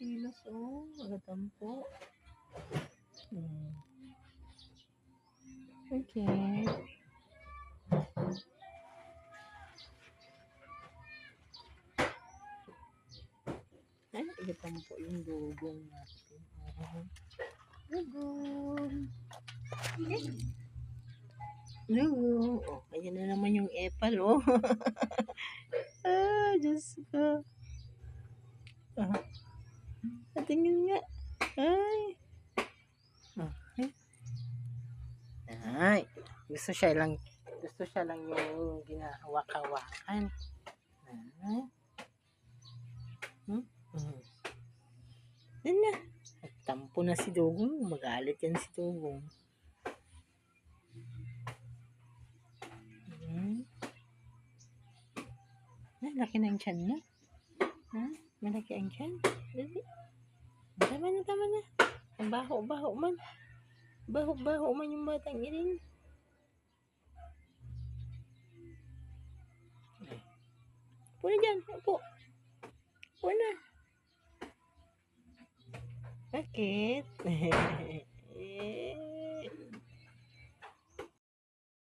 kilos, oh. Magatampo. Hmm. Okay. Ay, igatampo yung dugong natin. Oh. Dugong. Dugong. Oh, ayan na naman yung epal, oh. ah, Diyos ko. Ah. Patingin nga. Ay. Okay. Ay. Gusto siya lang, gusto siya lang yung ginahawak-hawakan. Ay. Hmm? Hmm. Yan na. Nagtampo na si Dugong. Magalit yan si Dugong. Hmm. Ay, laki ng tiyan na. Ha? Malaki ang tiyan. Dali. Tama na, tama na. Ang baho-baho man. Baho-baho man yung batang iring. Upo na dyan. Upo. Upo na. Bakit?